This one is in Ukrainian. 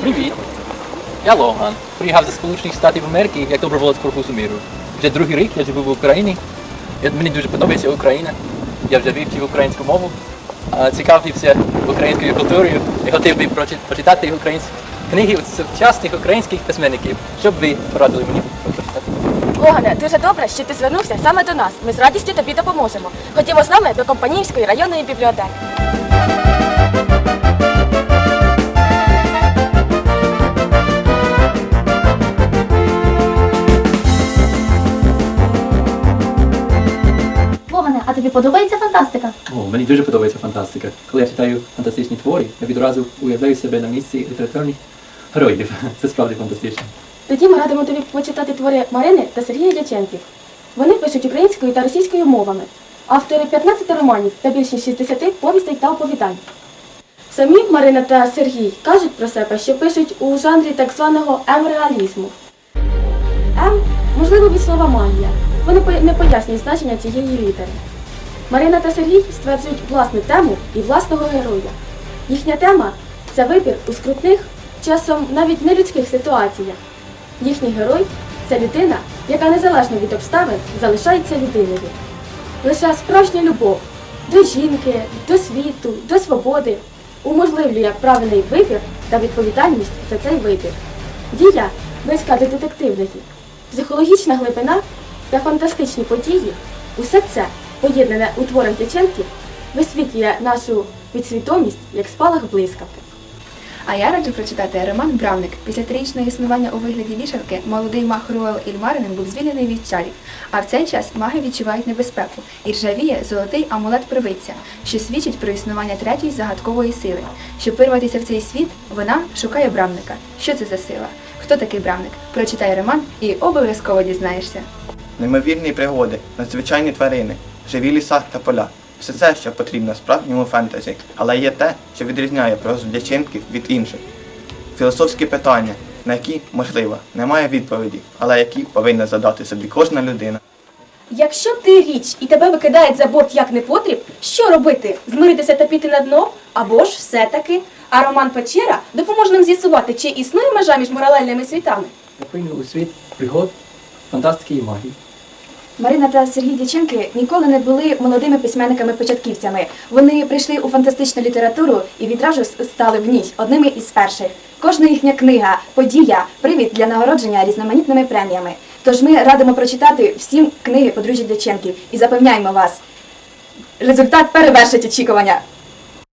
Привіт. Я Логан. Приїхав зі Сполучених Штатів Америки як доброволець корпусу миру. Вже другий рік я живу в Україні. Мені дуже подобається Україна. Я вже вивчив українську мову, цікавився українською культурою і хотів би прочитати українські книги сучасних українських письменників. Щоб ви порадили мені прочитати. Логане, дуже добре, що ти звернувся саме до нас. Ми з радістю тобі допоможемо. Ходімо з нами до Компанійської районної бібліотеки. Тобі подобається фантастика? О, мені дуже подобається фантастика. Коли я читаю фантастичні твори, я відразу уявляю себе на місці літературних героїв. Це справді фантастично. Тоді ми радимо тобі почитати твори Марини та Сергія Дяченків. Вони пишуть українською та російською мовами. Автори 15 романів та більше 60 повістей та оповідань. Самі Марина та Сергій кажуть про себе, що пишуть у жанрі так званого М-реалізму. М, можливо, від слова магія. Вони не пояснюють значення цієї літери. Марина та Сергій стверджують власну тему і власного героя. Їхня тема це вибір у скрутних, часом навіть нелюдських ситуаціях. Їхній герой це людина, яка незалежно від обставин залишається людиною. Лише справжня любов до жінки, до світу, до свободи уможливлює правильний вибір та відповідальність за цей вибір. Дія близька до детективної, психологічна глибина та фантастичні події усе це, поєднане у творах Дяченків, висвітлює нашу підсвідомість як спалах блискавки. А я раджу прочитати роман Бравник. Після трирічного існування у вигляді вішалки молодий маг Руел Ільмаринен був звільнений від чарів. А в цей час маги відчувають небезпеку і ржавіє золотий амулет привидця, що свідчить про існування третьої загадкової сили. Щоб вирватися в цей світ, вона шукає бравника. Що це за сила? Хто такий бравник? Прочитай роман і обов'язково дізнаєшся. Неймовірні пригоди, надзвичайні тварини, живі ліса та поля. Все це, що потрібно справжньому фентезі, але є те, що відрізняє прозу дячинків від інших. Філософські питання, на які, можливо, немає відповіді, але які повинна задати собі кожна людина. Якщо ти річ і тебе викидають за борт як непотріб, що робити? Змиритися та піти на дно? Або ж все-таки? А роман Печера допоможе нам з'ясувати, чи існує межа між паралельними світами. Я прийду у світ пригод, фантастики і магії. Марина та Сергій Дівченки ніколи не були молодими письменниками-початківцями. Вони прийшли у фантастичну літературу і відразу стали в ній одними із перших. Кожна їхня книга, подія, привід для нагородження різноманітними преміями. Тож ми радимо прочитати всім книги подружжя Дяченків і запевняємо вас, результат перевершить очікування.